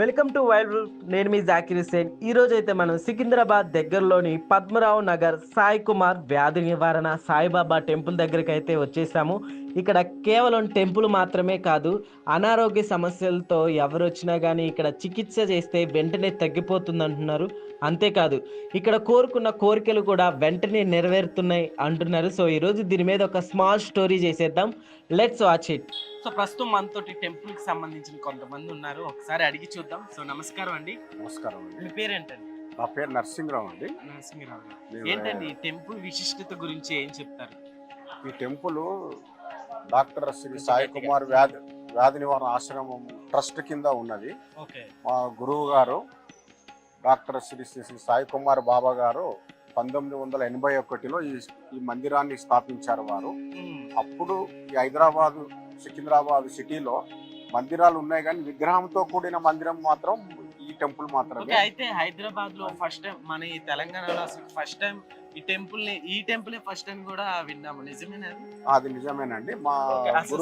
Welcome to wild నేను మీ జాకిర్ హుసేన్ ఈ రోజు అయితే మనం సికింద్రాబాద్ దగ్గరలోని పద్మరావు నగర్ సాయి కుమార్ వ్యాధి నివారణ సాయిబాబా టెంపుల్ దగ్గరికి అయితే వచ్చేసాము. ఇక్కడ కేవలం టెంపుల్ మాత్రమే కాదు అనారోగ్య సమస్యలతో ఎవరు వచ్చినా కానీ ఇక్కడ చికిత్స చేస్తే వెంటనే తగ్గిపోతుంది అంటున్నారు అంతేకాదు ఇక్కడ కోరుకున్న కోరికలు కూడా వెంటనే నెరవేరుతున్నాయి అంటున్నారు. సో ఈరోజు దీని మీద ఒక స్మాల్ స్టోరీ చేసేద్దాం. Let's watch it. సో ప్రస్తుతం మనతోటి టెంపుల్కి సంబంధించిన కొంతమంది ఉన్నారు. ఒకసారి అడిగి చూద్దాం. సో నమస్కారం అండి. నమస్కారం అండి. మీ పేరేంటండి? నా పేరు నరసింహరావు అండి. నరసింహరావు గారు. ఏంటండి ఈ టెంపుల్ విశిష్టత గురించి ఏం చెప్తారు? ఈ టెంపుల్ డాక్టర్ శ్రీ సాయి కుమార్ వ్యాధి వ్యాధి నివారణ ఆశ్రమం ట్రస్ట్ కింద ఉన్నది. ఓకే. మా గురువు గారు డాక్టర్ శ్రీ శ్రీ శ్రీ సాయి కుమార్ బాబా గారు పంతొమ్మిది వందల ఎనభై ఒకటిలో ఈ ఈ మందిరాన్ని స్థాపించారు వారు. అప్పుడు ఈ హైదరాబాద్ సికింద్రాబాద్ సిటీలో మందిరాలు ఉన్నాయి కానీ విగ్రహంతో కూడిన మందిరం మాత్రం ఈ టెంపుల్ మాత్రమే. అయితే హైదరాబాద్లో ఫస్ట్ టైం మన ఈ తెలంగాణలో అసలు ఫస్ట్ టైం ఈ టెంపుల్ని ఈ టెంపుల్ ఫస్ట్ టైం కూడా విన్నాము. నిజమేనా అది? నిజమేనండి. మా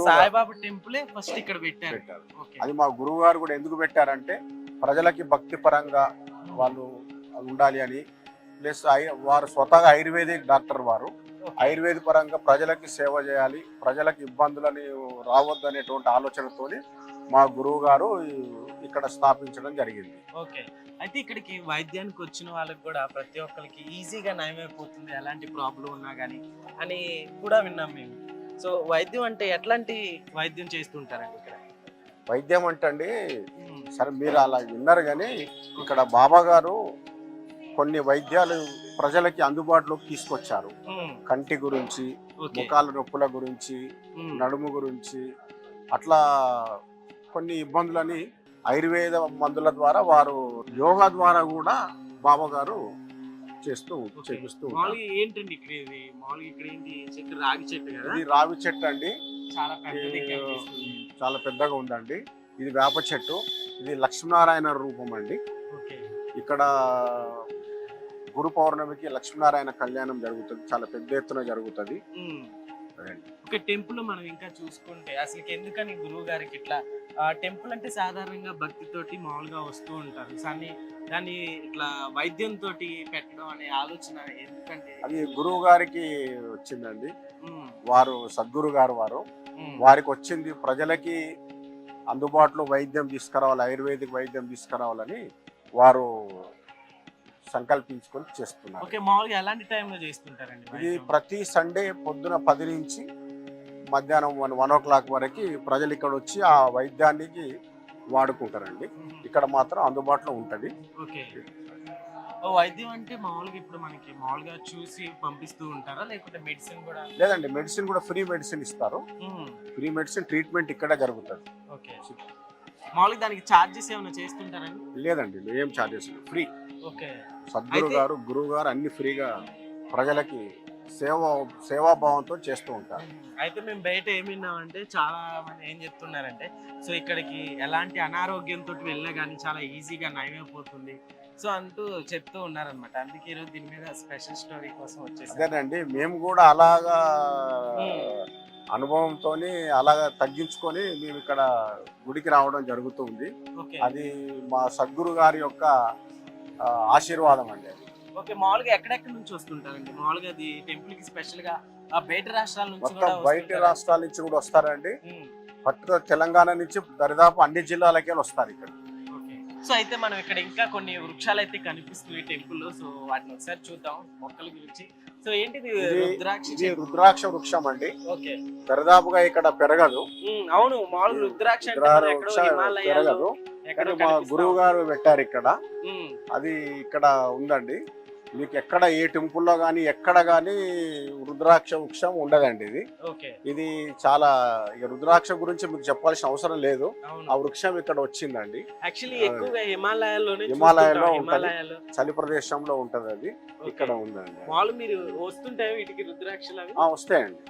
సాయిబాబా టెంపులే ఫస్ట్ ఇక్కడ పెట్టారు. అది మా గురువు గారు కూడా ఎందుకు పెట్టారంటే ప్రజలకి భక్తి పరంగా వాళ్ళు ఉండాలి అని. ప్లస్ వారు స్వతహాగా ఆయుర్వేదిక్ డాక్టర్ వారు. ఆయుర్వేద పరంగా ప్రజలకి సేవ చేయాలి ప్రజలకు ఇబ్బందులని రావద్దు అనేటువంటి ఆలోచనతోని మా గురువు గారు ఇక్కడ స్థాపించడం జరిగింది. ఓకే. అయితే ఇక్కడికి వైద్యానికి వచ్చిన వాళ్ళకి కూడా ప్రతి ఒక్కరికి ఈజీగా నయమైపోతుంది ఎలాంటి ప్రాబ్లం ఉన్నా కానీ అని కూడా విన్నాం మేము. సో వైద్యం అంటే ఎట్లాంటి వైద్యం చేస్తుంటారండి ఇక్కడ? వైద్యం అంటే అండి సరే మీరు అలా విన్నారు కానీ ఇక్కడ బాబా గారు కొన్ని వైద్యాలు ప్రజలకి అందుబాటులోకి తీసుకొచ్చారు. కంటి గురించి ముఖాల నొప్పుల గురించి నడుము గురించి అట్లా కొన్ని ఇబ్బందులని ఆయుర్వేద మందుల ద్వారా వారు యోగా ద్వారా కూడా బాబా గారు చేస్తూ. చేపిస్తూ ఏంటండి ఇక్కడ ఇది? మామూలుగా ఇక్కడ ఏంటి? చెట్టు రాగి చెట్టు కదా? ఇది రావి చెట్టు అండి. చాలా. చాలా పెద్దగా ఉందండి. ఇది వేప చెట్టు. ఇది లక్ష్మీనారాయణ రూపం అండి. ఇక్కడ గురు పౌర్ణమికి లక్ష్మీనారాయణ కళ్యాణం జరుగుతుంది. చాలా పెద్ద ఎత్తున జరుగుతుంది. ఒక టెంపుల్ మనం ఇంకా చూసుకుంటే అసలు ఎందుకని గురువు గారికి ఇట్లా టెంపుల్ అంటే సాధారణంగా భక్తితోటి మామూలుగా వస్తూ ఉంటారు. కానీ దాన్ని ఇట్లా వైద్యం తోటి పెట్టడం అనే ఆలోచన ఎందుకంటే అది గురువు గారికి వచ్చిందండి. వారు సద్గురు గారు వారు. వారికి వచ్చింది ప్రజలకి అందుబాటులో వైద్యం తీసుకురావాలి ఆయుర్వేదిక్ వైద్యం తీసుకురావాలని వారు సంకల్పించుకొని చేస్తున్నారు. ఓకే మామూలుగా ఎలాంటి టైంలో చేస్తుంటారండి ఇది? ప్రతి సండే పొద్దున పది నుంచి మధ్యాహ్నం వన్ వన్ ఓ క్లాక్ వరకు ప్రజలు ఇక్కడ వచ్చి ఆ వైద్యానికి వాడుకుంటారండి. ఇక్కడ మాత్రం అందుబాటులో ఉంటుంది. ఓకే. వైద్యం అంటే మామూలుగా ఇప్పుడు మనకి మామూలుగా చూసి పంపిస్తూ ఉంటారా? లేకుంటే మెడిసిన్ కూడా? లేదండి మెడిసిన్ కూడా ఫ్రీ మెడిసిన్ ఇస్తారు. ఫ్రీ మెడిసిన్ ట్రీట్మెంట్ ఇక్కడే జరుగుతుంది. ఓకే. మామూలుగా దానికి చార్జెస్ ఏమైనా చేస్తుంటారండి? లేదండి ఏం చార్జెస్ ఫ్రీ ఓకే. సద్గురు అయితే- గారు గురువు గారు అన్ని ఫ్రీగా ప్రజలకి సేవ సేవాభావంతో చేస్తూ ఉంటారు. అయితే మేము బయట ఏం విన్నామంటే చాలా మంది ఏం చెప్తున్నారంటే సో ఇక్కడికి ఎలాంటి అనారోగ్యంతో వెళ్ళినా కానీ చాలా ఈజీగా నయమైపోతుంది సో అంటూ చెప్తూ ఉన్నారనమాట అందుకే ఈరోజు దీని మీద స్పెషల్ స్టోరీ కోసం వచ్చేసి. అదేనండి మేము కూడా అలాగా. అనుభవంతో అలాగా తగ్గించుకొని మేము ఇక్కడ గుడికి రావడం జరుగుతుంది. అది మా సద్గురు గారి యొక్క ఆశీర్వాదం అండి అది. ఓకే మామూలుగా ఎక్కడెక్కడి నుంచి వస్తుంటారండి? మామూలుగా అది టెంపుల్కి స్పెషల్గా బయట రాష్ట్రాల నుంచి కూడా బయట వస్తుంటారా? రాష్ట్రాల నుంచి కూడా వస్తారండి. పర్టికులర్ తెలంగాణ నుంచి దరిదాపు అన్ని జిల్లాలకే వస్తారు ఇక్కడ. సో అయితే మనం ఇక్కడ ఇంకా కొన్ని వృక్షాలు అయితే కనిపిస్తున్నాయి టెంపుల్లో సో వాటిని ఒకసారి చూద్దాం. మొక్కల గురించి. సో ఏంటిది రుద్రాక్ష ఇది. రుద్రాక్ష వృక్షం అండి. ఓకే. దరిదాపుగా ఇక్కడ పెరగదు. అవును మామూలు రుద్రాక్ష పెరగదు. కానీ మా గురువు గారు పెట్టారు ఇక్కడ. అది ఇక్కడ ఉందండి. మీకు ఎక్కడ ఏ టెంపుల్లో కానీ ఎక్కడ కానీ రుద్రాక్ష వృక్షం ఉండదండి ఇది. ఇది చాలా ఇక రుద్రాక్ష గురించి మీకు చెప్పాల్సిన అవసరం లేదు. ఆ వృక్షం ఇక్కడ వచ్చిందండి. యాక్చువల్లీ ఎక్కువగా హిమాలయాల్లోనే హిమాలయాల్లో చలి ప్రదేశంలో ఉంటది అది. ఇక్కడ ఉందండి. వస్తాయండి.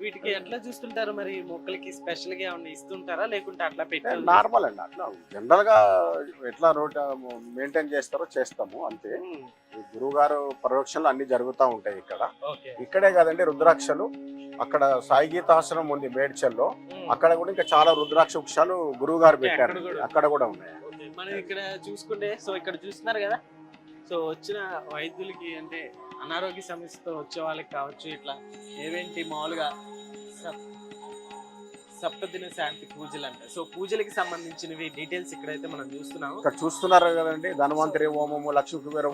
వీటికి ఎట్లా చూస్తుంటారు మరి? మొక్కలకి స్పెషల్గా ఏమన్నా ఇస్తుంటారా? లేకుంటే అట్లా పెట్టి నార్మల్ అండి అట్లా జనరల్గా ఎట్లా రోడ్ మెయింటైన్ చేస్తారో చేస్తాము అంతే. గురువు గారు పరోక్షంలో అన్ని జరుగుతూ ఉంటాయి ఇక్కడ. ఇక్కడే కదండి రుద్రాక్షలు. అక్కడ సాయి గీతాశ్రమం ఉంది మేడ్చల్లో. అక్కడ కూడా ఇంకా చాలా రుద్రాక్ష వృక్షాలు గురువు గారు పెట్టారు. అక్కడ కూడా. ఉన్నాయి. మనం ఇక్కడ చూసుకుంటే సో ఇక్కడ చూస్తున్నారు కదా? సో వచ్చిన వైద్యులకి అంటే అనారోగ్య సమస్యతో వచ్చే వాళ్ళకి కావచ్చు ఇట్లా ఏవేంటి మామూలుగా సప్- సప్తదిన శాంతి పూజలు అంటే సో పూజలకి సంబంధించినవి డీటెయిల్స్ ఇక్కడైతే మనం చూస్తున్నాము ఇక్కడ చూస్తున్నారు కదండి ధన్వంతరి హోమము లక్ష్మీ కుబేర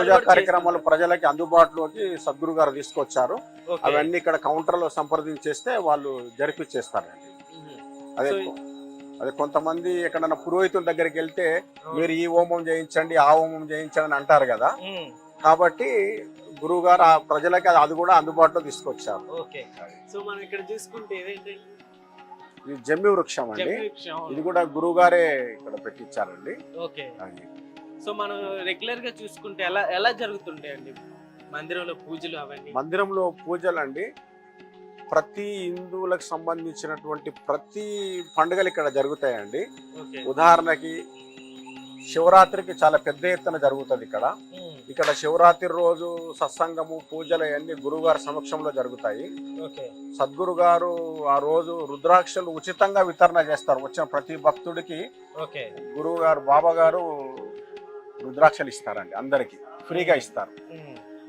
పూజా కార్యక్రమాలు. ప్రజలకి అందుబాటులోకి సద్గురు గారు తీసుకొచ్చారు. అవన్నీ ఇక్కడ కౌంటర్లో సంప్రదించేస్తే వాళ్ళు జరిపించేస్తారండి. అదే అదే కొంతమంది ఎక్కడన్నా పురోహితుల దగ్గరికి వెళ్తే మీరు ఈ హోమం చేయించండి ఆ హోమం చేయించండి అని అంటారు కదా. కాబట్టి గురువు గారు ఆ ప్రజలకి అది- కూడా అందుబాటులో తీసుకొచ్చారు. ఓకే. సో మనం ఇక్కడ చూసుకుంటే ఏదైతే ఇది జమ్మి వృక్షం అండి. ఇది కూడా గురువు గారే ఇక్కడ పెట్టించారండి. ఓకే. సో మనం రెగ్యులర్గా చూసుకుంటే ఎలా ఎలా జరుగుతుంటాయండి మందిరంలో పూజలు అవన్నీ? మందిరంలో పూజలు అండి. ప్రతి హిందువులకు సంబంధించినటువంటి ప్రతి పండుగలు ఇక్కడ జరుగుతాయండి. ఉదాహరణకి శివరాత్రికి చాలా పెద్ద ఎత్తున జరుగుతుంది ఇక్కడ. ఇక్కడ శివరాత్రి రోజు సత్సంగము పూజలు అన్ని గురువుగారి సమక్షంలో జరుగుతాయి. సద్గురు గారు ఆ రోజు రుద్రాక్షలు ఉచితంగా వితరణ చేస్తారు. వచ్చిన ప్రతి భక్తుడికి గురువు గారు బాబా గారు రుద్రాక్షలు ఇస్తారండి అందరికి. ఫ్రీగా ఇస్తారు.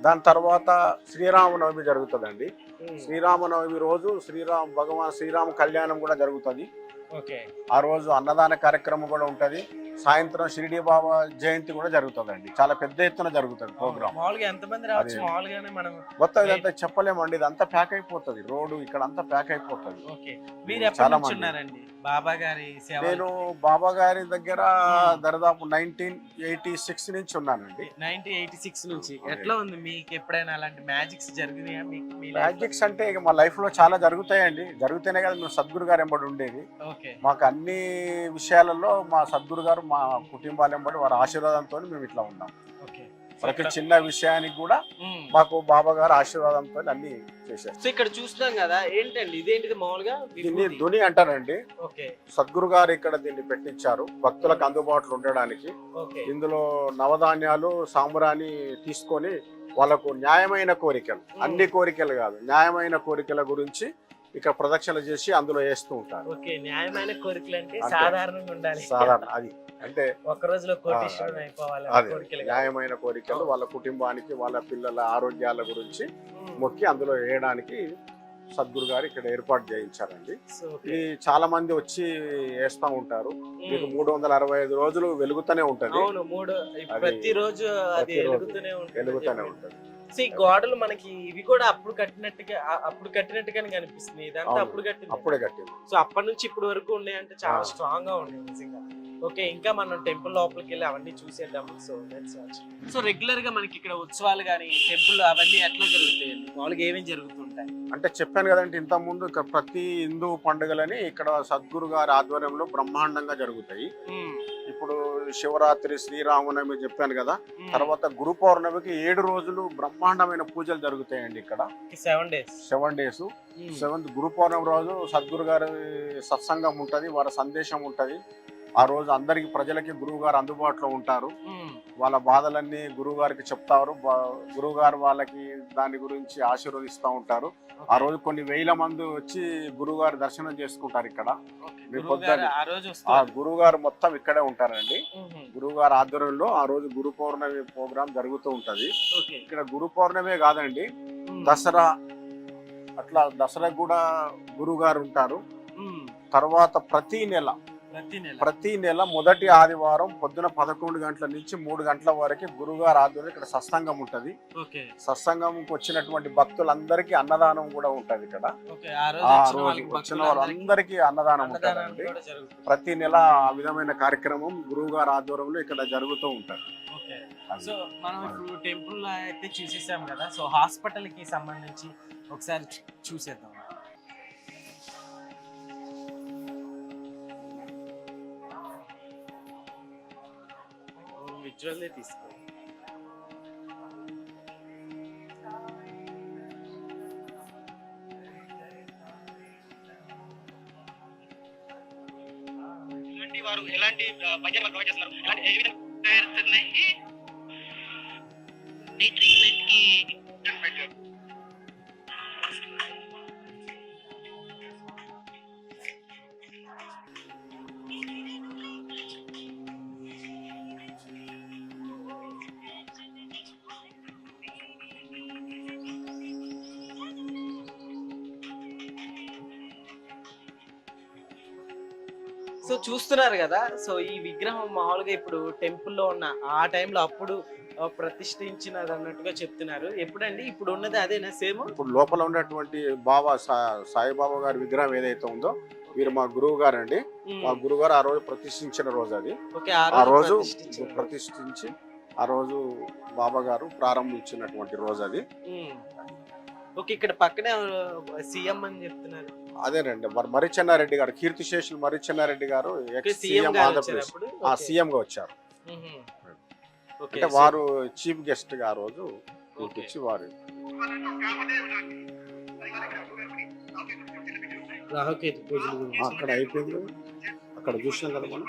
దాని తర్వాత శ్రీరామనవమి జరుగుతుందండి. శ్రీరామనవమి రోజు శ్రీరామ్ భగవాన్ శ్రీరామ కళ్యాణం కూడా జరుగుతుంది. ఆ రోజు అన్నదాన కార్యక్రమం కూడా ఉంటది. సాయంత్రం షిరిడి బాబా జయంతి కూడా జరుగుతుందండి. చాలా పెద్ద ఎత్తున జరుగుతుంది ప్రోగ్రామ్ మామూలుగా ఎంతమంది రావచ్చు మామూలుగానే మనం మొత్తం ఇదంతా చెప్పలేమండి ఇదంతా ప్యాక్ అయిపోతుంది రోడ్డు ఇక్కడ అంతా ప్యాక్ అయిపోతుంది. చాలా మంది. బాబా గారి నేను బాబా గారి దగ్గర Hmm. దరిదాపు నైన్టీన్ ఎయిటీ సిక్స్ నుంచి ఉన్నానండి. నైన్టీన్ ఎయిటీ సిక్స్ నుంచి. ఎట్లా ఉంది మీకు ఎప్పుడైనా అలాంటి మ్యాజిక్స్ జరిగినాయా? మ్యాజిక్స్ అంటే ఇక మా లైఫ్లో చాలా జరుగుతాయండి. జరుగుతూనే కదా మేము సద్గురు గారు ఎంబడి ఉండేది. మాకు అన్ని విషయాలలో మా సద్గురు గారు మా కుటుంబాలు ఎంబడి వారి ఆశీర్వాదంతో మేము ఇట్లా ఉన్నాం. ఓకే. ప్రతి చిన్న విషయానికి కూడా. మాకు బాబా గారు ఆశీర్వాదంతో అన్ని చేశారు. సో ఇక్కడ చూస్తున్నాం కదా ఏంటండి ఇదేంటిది మామూలుగా? దీన్ని. దుని అంటారండి. సద్గురు గారు ఇక్కడ దీన్ని పెట్టించారు. భక్తులకు అందుబాటులో ఉండడానికి. ఇందులో నవధాన్యాలు సాంబ్రాణి తీసుకొని వాళ్ళకు న్యాయమైన కోరికలు. అన్ని కోరికలు కాదు న్యాయమైన కోరికల గురించి ఇక్కడ ప్రదక్షిణ చేసి అందులో వేస్తూ ఉంటారు ఓకే న్యాయమైన కోరికలు అంటే. సాధారణంగా ఉండాలి సాధారణ అది అంటే ఒక రోజులో కోటీశ్వరుడు. న్యాయమైన కోరికలు వాళ్ళ కుటుంబానికి వాళ్ళ పిల్లల ఆరోగ్యాల గురించి. మొక్కి అందులో వేయడానికి సద్గురు గారు ఇక్కడ ఏర్పాటు చేయించారండి. ఇది చాలా మంది వచ్చి వేస్తా ఉంటారు మీకు. మూడు వందల అరవై ఐదు రోజులు వెలుగుతూనే ఉంటది ప్రతిరోజు వెలుగుతూనే ఉంటది సో ఈ గోడలు మనకి ఇవి కూడా అప్పుడు కట్టినట్టుగా అప్పుడు కట్టినట్టుగానే కనిపిస్తుంది. ఇదంతా. అప్పుడు కట్టింది. అప్పుడే కట్టింది. సో అప్పటి నుంచి ఇప్పటి వరకు ఉన్నాయి అంటే చాలా. స్ట్రాంగ్గా ఉన్నాయి నిజంగా. ఓకే ఇంకా మనం టెంపుల్ లోపలికి వెళ్ళి అవన్నీ చూసేద్దాం సో సో రెగ్యులర్గా మనకి ఇక్కడ ఉత్సవాలు కానీ టెంపుల్ అవన్నీ ఎట్లా జరుగుతాయండి? మామూలుగా ఏమేమి జరుగుతుంటాయి? అంటే చెప్పాను కదంటే ఇంత ముందు ఇక్కడ ప్రతి హిందూ పండుగలని ఇక్కడ సద్గురు గారి ఆధ్వర్యంలో బ్రహ్మాండంగా జరుగుతాయి. ఇప్పుడు శివరాత్రి శ్రీరామనవమి చెప్పాను కదా తర్వాత గురు పౌర్ణమికి ఏడు రోజులు బ్రహ్మాండమైన పూజలు జరుగుతాయండి ఇక్కడ. Seven days seven days seventh Guru Purnima రోజు సద్గురు గారి సత్సంగం ఉంటది వారి సందేశం ఉంటది. ఆ రోజు అందరికి ప్రజలకి గురువు గారు అందుబాటులో ఉంటారు. వాళ్ళ బాధలన్నీ గురువు గారికి చెప్తారు. గురువు గారు వాళ్ళకి దాని గురించి ఆశీర్వదిస్తూ ఉంటారు. ఆ రోజు కొన్ని వేల మంది వచ్చి గురువు గారి దర్శనం చేసుకుంటారు ఇక్కడ. మీ పొద్దున్న- ఆ రోజు ఆ వస్తారు గురువు గారు మొత్తం ఇక్కడే ఉంటారండి. గురువు గారి ఆధ్వర్యంలో ఆ రోజు గురు పౌర్ణమి ప్రోగ్రాం జరుగుతూ ఉంటది. ఇక్కడ గురు పౌర్ణమే కాదండి దసరా అట్లా దసరాకు కూడా గురువు గారు ఉంటారు తర్వాత ప్రతి నెల ప్రతి నెల. మొదటి ఆదివారం పొద్దున పదకొండు గంటల నుంచి మూడు గంటల వరకు గురుగారు ఆధ్వర్యంలో ఇక్కడ సత్సంగం ఉంటది. సత్సంగంకి వచ్చినటువంటి భక్తులందరికీ అన్నదానం కూడా ఉంటది ఇక్కడ. ఆ రోజు వచ్చిన వాళ్ళందరికీ అన్నదానం ఉంటుందండి. జరుగుతుంది. ప్రతి నెల ఆ విధమైన కార్యక్రమం గురువు గారి ఆధ్వర్యంలో ఇక్కడ జరుగుతూ ఉంటది. సో మనం ఇప్పుడు టెంపుల్ అయితే చూసేసాం కదా. సో హాస్పిటల్కి సంబంధించి ఒకసారి చూసేద్దాం. విజువల్ తీసుకో ఎలాంటి వారు ఎలాంటి వారు ప్రొవైడ్ చేస్తున్నారు? ఎలాంటి ఏ విధంగా ట్రీట్మెంట్కి సో చూస్తున్నారు కదా సో ఈ విగ్రహం మామూలుగా ఇప్పుడు టెంపుల్లో ఉన్న ఆ టైంలో అప్పుడు ప్రతిష్ఠించినది అన్నట్టుగా చెప్తున్నారు. ఎప్పుడండి? ఇప్పుడు ఉన్నది అదేనా సేమ్? ఇప్పుడు లోపల ఉన్నటువంటి బాబా సాయిబాబా గారి విగ్రహం ఏదైతే ఉందో వీరు మా గురువు గారు అండి మా గురువు గారు ఆ రోజు ప్రతిష్ఠించిన రోజు అది. ఓకే ఆ రోజు. ప్రతిష్ఠించి ఆ రోజు బాబా గారు ప్రారంభించినటువంటి రోజు అది. ఓకే ఇక్కడ పక్కనే సీఎం అని చెప్తున్నారు. అదేనండి. మరి మరిచెన్నారెడ్డి గారు కీర్తిశేషులు మరిచెన్నారెడ్డి గారు ఎక్స్ సీఎం ఆంధ్రప్రదేశ్. సీఎం గా వచ్చారు అంటే వారు చీఫ్ గెస్ట్గా ఆ రోజు పిలిపించి వారు. రాహుకేతు పూజల గురించి అక్కడ అయిపోయింది కదా. అక్కడ చూసినాం కదా మనం.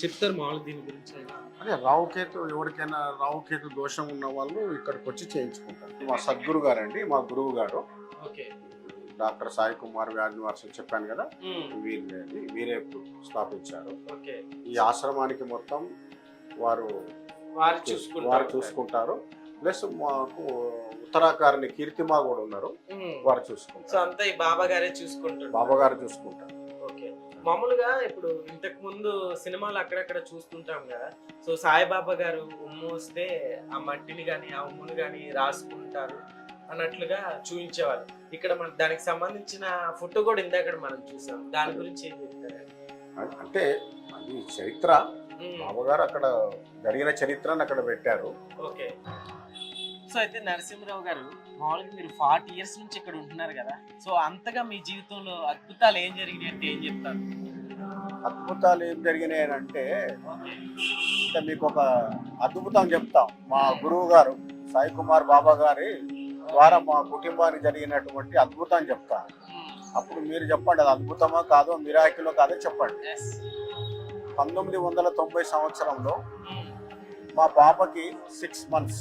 చెప్తారు మామూలు దీని గురించి అదే రావుకేతు ఎవరికైనా రావుకేతు దోషం ఉన్న వాళ్ళు ఇక్కడికి వచ్చి చేయించుకుంటారు. మా సద్గురు గారు అండి మా గురువు గారు. ఓకే. డాక్టర్ సాయి కుమార్ వ్యాధి నివాసం చెప్పాను కదా. వీరే వీరే స్థాపించారు. ఓకే. ఈ ఆశ్రమానికి మొత్తం వారు వారు చూసుకుంటారు. ప్లస్ మాకు ఉత్తరాకారిని కీర్తిమా కూడా ఉన్నారు. వారు చూసుకుంటారు. బాబా గారే చూసుకుంటారు బాబా గారు చూసుకుంటారు. మామూలుగా ఇప్పుడు ఇంతకు ముందు సినిమాలు అక్కడక్కడ చూస్తుంటాం కదా. సో సాయిబాబా గారు ఉమ్ము వస్తే ఆ మట్టిని కానీ ఆ ఉమ్ముని కానీ రాసుకుంటారు అన్నట్లుగా చూపించేవారు ఇక్కడ మన దానికి సంబంధించిన ఫోటో కూడా ఇందాక మనం చూసాం. దాని గురించి ఏం చెప్తారు? అంటే అది చరిత్ర. బాబా గారు అక్కడ జరిగిన చరిత్రను అక్కడ పెట్టారు. ఓకే. సో అయితే నరసింహరావు గారు మామూలుగా మీరు ఫార్టీ ఇయర్స్ నుంచి ఇక్కడ ఉంటున్నారు కదా సో అంతగా మీ జీవితంలో అద్భుతాలు ఏం జరిగినాయి అంటే ఏం చెప్తారు? అద్భుతాలు ఏం జరిగినాయి అంటే మీకు ఒక అద్భుతం చెప్తాం. మా గురువు గారు సాయి కుమార్ బాబా గారి ద్వారా మా కుటుంబానికి జరిగినటువంటి అద్భుతం చెప్తా. అప్పుడు మీరు చెప్పండి అది అద్భుతమా కాదో మిరాకిలో కాదో చెప్పండి. పంతొమ్మిది వందల తొంభై సంవత్సరంలో మా పాపకి సిక్స్ మంత్స్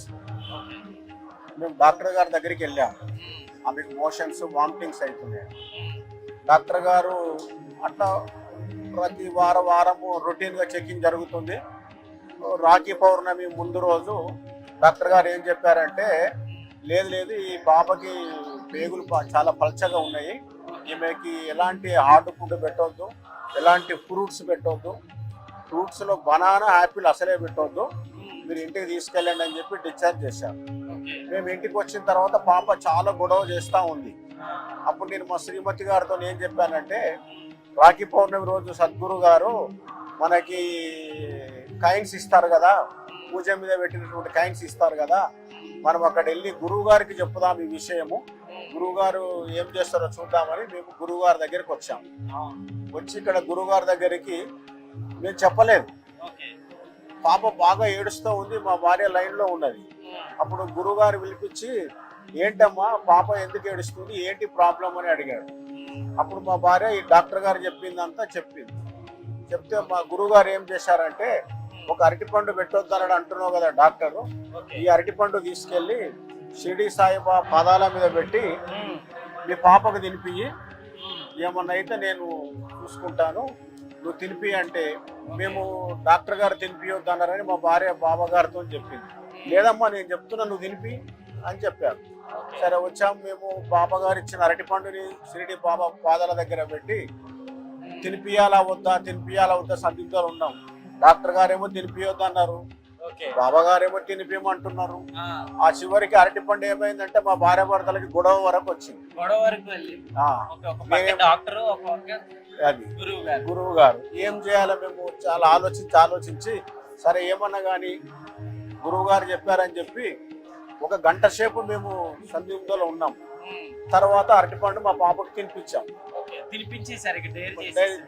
మేము డాక్టర్ గారి దగ్గరికి వెళ్ళాము ఆమెకు మోషన్స్ వామిటింగ్స్ అవుతున్నాయి డాక్టర్ గారు అట్లా ప్రతి వార వారము రొటీన్గా చెకింగ్ జరుగుతుంది. రాఖీ పౌర్ణమి ముందు రోజు డాక్టర్ గారు ఏం చెప్పారంటే లేదు లేదు ఈ పాపకి పేగులు చాలా పల్చగా ఉన్నాయి. ఈమెకి ఎలాంటి హార్డ్ ఫుడ్ పెట్టవద్దు ఎలాంటి ఫ్రూట్స్ పెట్టవద్దు ఫ్రూట్స్లో బనానా యాపిల్ అసలే పెట్టవద్దు మీరు ఇంటికి తీసుకెళ్ళండి అని చెప్పి డిశ్చార్జ్ చేశారు. ఓకే. మేము ఇంటికి వచ్చిన తర్వాత పాప చాలా గొడవ చేస్తూ ఉంది. అప్పుడు నేను మా శ్రీమతి గారితో ఏం చెప్పానంటే రాఖీ పౌర్ణమి రోజు సద్గురు గారు మనకి కైన్స్ ఇస్తారు కదా పూజ మీద పెట్టినటువంటి కైన్స్ ఇస్తారు కదా మనం అక్కడ వెళ్ళి గురువు గారికి చెప్పుదాం ఈ విషయము. గురువు గారు ఏం చేస్తారో చూద్దామని మేము గురువు గారి దగ్గరికి వచ్చాము వచ్చి ఇక్కడ గురువు గారి దగ్గరికి మేము చెప్పలేదు. పాప బాగా ఏడుస్తూ ఉంది మా భార్య లైన్లో ఉన్నది. అప్పుడు గురువుగారు పిలిపించి ఏంటమ్మా పాప ఎందుకు ఏడుస్తుంది? ఏంటి ప్రాబ్లం? అని అడిగాడు. అప్పుడు మా భార్య ఈ డాక్టర్ గారు చెప్పిందంతా చెప్పింది. చెప్తే మా గురువుగారు ఏం చేశారంటే ఒక అరటిపండు పెట్టొద్దన్నాడు అంటున్నావు కదా డాక్టరు. ఈ అరటిపండు తీసుకెళ్ళి షిరిడి సాయిబా పాదాల మీద పెట్టి మీ పాపకు తినిపియి ఏమన్నా అయితే నేను చూసుకుంటాను. నువ్వు తినిపి అంటే మేము డాక్టర్ గారు తినిపియొద్దు అన్నారని మా భార్య బాబా గారితో చెప్పింది. లేదమ్మా నేను చెప్తున్నా నువ్వు తినిపి అని చెప్పారు. సరే వచ్చాము మేము. బాబా గారు ఇచ్చిన అరటిపండుని షిరిడి బాబా పాదాల దగ్గర పెట్టి తినిపియాలా వద్దా తినిపియాలా వద్దా సందిగ్ధాలు ఉన్నాం. డాక్టర్ గారేమో తినిపియొద్దు అన్నారు. బాబా గారేమో ఆ. చివరికి అరటిపండు ఏమైందంటే మా భార్య భర్తలకి గొడవ వరకు వచ్చింది. గొడవ వరకు వెళ్ళి. అది గురువు గారు ఏం చేయాలో మేము చాలా ఆలోచించి ఆలోచించి సరే ఏమన్నా కానీ గురువు గారు చెప్పారని చెప్పి ఒక గంట సేపు మేము సందిగ్ధంలో ఉన్నాం. తర్వాత అరటిపండు మా పాపకు తినిపించాం.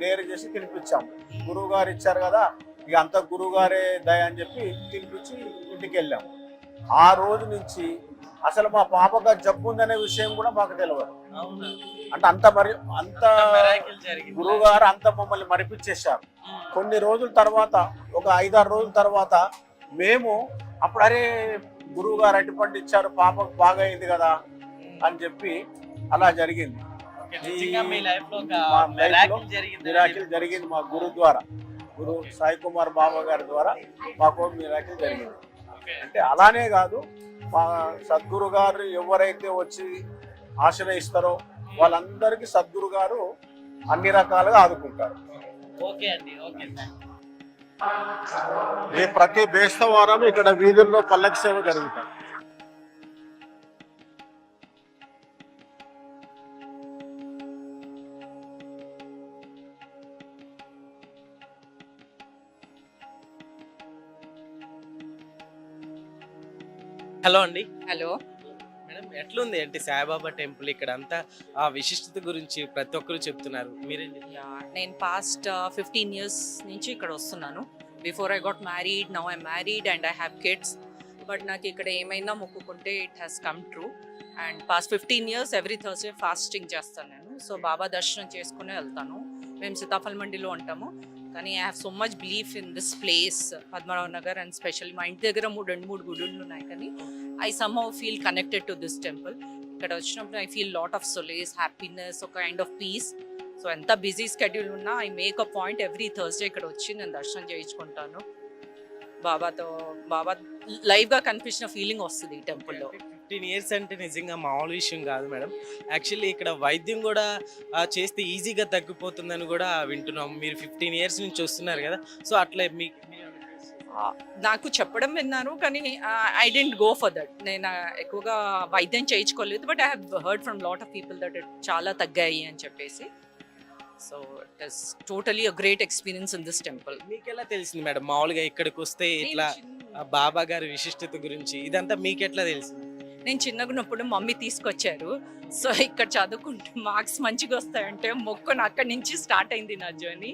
డేర్ చేసి తినిపించాం. గురువు గారు ఇచ్చారు కదా ఇక అంత గురువు గారే దయ అని చెప్పి తినిపించి ఇంటికి వెళ్ళాం ఆ రోజు నుంచి అసలు మా పాపగా జబ్బు ఉందనే విషయం కూడా మాకు తెలియదు అంటే అంత మరి అంత గురువు గారు అంత మమ్మల్ని మరిపించేశారు. కొన్ని రోజుల తర్వాత ఒక ఐదారు రోజుల తర్వాత మేము అప్పుడు అరే గురువు గారు అరటిపండు ఇచ్చారు పాపకు బాగా అయింది కదా అని చెప్పి అలా జరిగింది. మెరాకిల్ జరిగింది మా గురు ద్వారా. గురు సాయి కుమార్ బాబా గారి ద్వారా మాకు మిరాకిల్ జరిగింది. అంటే అలానే కాదు మా సద్గురు గారు ఎవరైతే వచ్చి ఆశ్రయిస్తారో వాళ్ళందరికీ సద్గురు గారు అన్ని రకాలుగా ఆదుకుంటారు. ఓకే అండి ఓకే ఈ ప్రతి బేస్తవారం ఇక్కడ వీధుల్లో పల్లకి సేవ జరుగుతుంది హలో అండి. హలో. ఎట్లుంది అంటే సాయిబాబా టెంపుల్ ఇక్కడ అంతా ఆ విశిష్టత గురించి ప్రతి ఒక్కరు చెప్తున్నారు? మీరేం నేను పాస్ట్ ఫిఫ్టీన్ ఇయర్స్ నుంచి ఇక్కడ వస్తున్నాను. Before I got married now I married and I have kids but నాకు ఇక్కడ ఏమైనా మొక్కుకుంటే it has come true and past fifteen years every Thursday fasting చేస్తాను నేను. సో బాబా దర్శనం చేసుకునే వెళ్తాను. మేము సీతాఫల్ మండిలో ఉంటాము. కానీ I have so much belief in this place Padmanabha Nagar and specially మా ఇంటి దగ్గర మూడు రెండు మూడు గుడులు ఉన్నాయి కానీ I somehow feel connected to this temple ఇక్కడ వచ్చినప్పుడు I feel lot of solace happiness ఒక కైండ్ ఆఫ్ పీస్ సో ఎంత బిజీ స్కెడ్యూల్ ఉన్నా I make a point every Thursday ఇక్కడ వచ్చి నేను దర్శనం చేయించుకుంటాను. బాబాతో బాబా లైవ్గా కనిపించిన ఫీలింగ్ వస్తుంది ఈ టెంపుల్లో ఫిఫ్టీన్ ఇయర్స్ అంటే నిజంగా మామూలు విషయం కాదు మేడం. యాక్చువల్లీ ఇక్కడ వైద్యం కూడా చేస్తే ఈజీగా తగ్గిపోతుందని కూడా వింటున్నాం. మీరు ఫిఫ్టీన్ ఇయర్స్ నుంచి వస్తున్నారు కదా సో అట్లా మీకు నాకు చెప్పడం విన్నాను కానీ I didn't go for that. నేను ఎక్కువగా వైద్యం చేయించుకోలేదు but I have heard from lot of people that చాలా తగ్గాయి అని చెప్పేసి. So it is totally a great experience in this temple. మీకు ఎలా తెలిసింది మేడం? మామూలుగా ఇక్కడికి వస్తే ఇట్లా బాబా గారి విశిష్టత గురించి ఇదంతా మీకు ఎట్లా తెలిసింది? నేను చిన్నగా ఉన్నప్పుడు మమ్మీ తీసుకొచ్చారు. సో ఇక్కడ చదువుకుంటే మార్క్స్ మంచిగా వస్తాయంటే మొక్కను అక్కడి నుంచి స్టార్ట్ అయింది నా జర్నీ.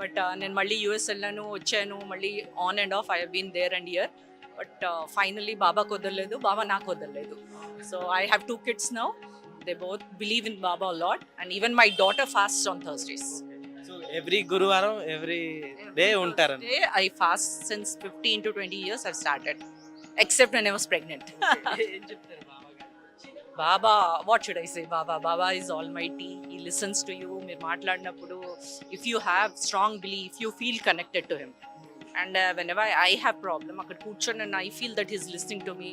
బట్ నేను మళ్ళీ యూఎస్ వెళ్ళాను వచ్చాను. మళ్ళీ on and off I been there and year but finally Baba కుదరలేదు. బాబా నాకు కుదరలేదు. So I have two kids now. They both believe in Baba lot. And even my daughter fast on Thursdays. Every గురువారం every day ఉంటారు I fast since fifteen to twenty years I started except నేను was pregnant Baba what should I say Baba Baba is all mighty he listens to you మీరు మాట్లాడినప్పుడు if you have strong belief you feel connected to him and whenever I have problem అక్కడ కూర్చొని and I feel that he's listening to me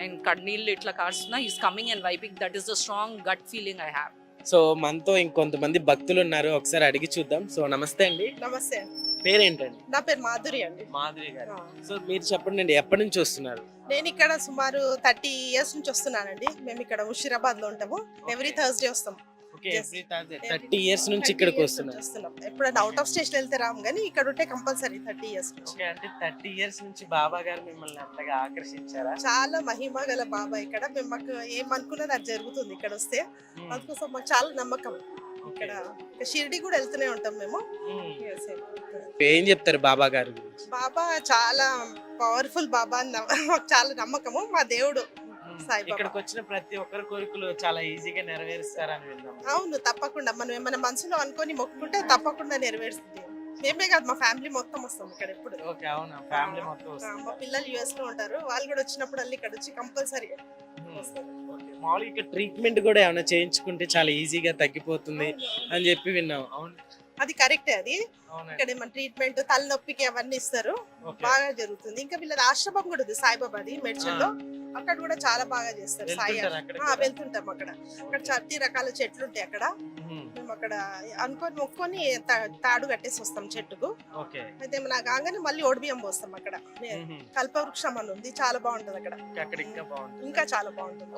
నేను కన్నీళ్ళు ఇట్లా కారుస్తున్నా is coming and wiping that is the strong gut feeling I have so మనతో ఇంకొంతమంది భక్తులు ఉన్నారు. ఒకసారి అడిగి చూద్దాం. సో నమస్తే అండి. నమస్తే. పేరేంటండి? నా పేరు మాధురి అండి. మాధురి గారు. సో మీరు చెప్పండి అండి ఎప్పటి నుంచి వస్తున్నారు? నేను ఇక్కడ సుమారు థర్టీ ఇయర్స్ నుంచి వస్తున్నానండి. మేము ఇక్కడ ముషిరాబాద్లో ఉంటాము ఎవ్రీ థర్స్డే వస్తాం. థర్టీ ఇయర్స్ నుంచి ఇక్కడికి 30 years వస్తున్నారు వస్తున్నాం. ఎప్పుడైనా అవుట్ ఆఫ్ స్టేషన్ వెళ్తే రాము కానీ ఇక్కడ ఉంటే కంపల్సరీ థర్టీ ఇయర్స్ నుంచి. అంటే థర్టీ ఇయర్స్ నుంచి బాబా గారు మిమ్మల్ని అంతగా ఆకర్షించారా? చాలా మహిమ గల బాబా ఇక్కడ. మేము మాకు ఏమనుకున్నది అది జరుగుతుంది ఇక్కడ వస్తే. అందుకోసం మాకు చాలా నమ్మకం. ఇక్కడ షిరిడి కూడా వెళ్తూనే ఉంటాం మేము. Yes. ఏం చెప్తారు బాబా గారు బాబా చాలా పవర్ఫుల్ బాబా అని మాకు చాలా నమ్మకము మా దేవుడు సాయిబాబా. ఇక్కడికి వచ్చిన ప్రతి ఒక్కరి కోరికలు చాలా ఈజీగా నెరవేరుస్తారని విన్నాం అవును తప్పకుండా. మనం ఏమైనా మనసులో అనుకొని మొక్కుకుంటే తప్పకుండా నెరవేరుస్తుంది. మేమే కాదు మా ఫ్యామిలీ మొత్తం వస్తాం ఇక్కడ ఎప్పుడు. ఓకే అవునా? ఫ్యామిలీ మొత్తం మా పిల్లలు యుఎస్లో ఉంటారు. వాళ్ళు కూడా వచ్చినప్పుడు అల్లి ఇక్కడ వచ్చి కంపల్సరీ వస్తారు. ఓకే. మామూలుగా ట్రీట్మెంట్ కూడా ఏమైనా చేయించుకుంటే చాలా ఈజీగా తగ్గిపోతుంది అని చెప్పి విన్నాం. అవును. అది కరెక్టే అది. ఇక్కడ మన ట్రీట్మెంట్ తలనొప్పికి అవన్నీ ఇస్తారు. బాగా జరుగుతుంది. ఇంకా వీళ్ళది ఆశ్రమం కూడా ఉంది సాయిబాబాది లో అక్కడ కూడా చాలా బాగా చేస్తారు సాయి? వెళ్తుంటాం అక్కడ. అక్కడ అన్ని రకాల చెట్లు ఉంటాయి అక్కడ. మ్మ్. అక్కడ అనుకొని మొక్కుకొని తాడు కట్టేసి వస్తాం చెట్టుకు. అయితే మన కాగానే మళ్ళీ ఓడిబియ్యం పోస్తాం అక్కడ. కల్పవృక్షం అని ఉంది. చాలా బాగుంటది అక్కడ. ఇంకా చాలా బాగుంటుంది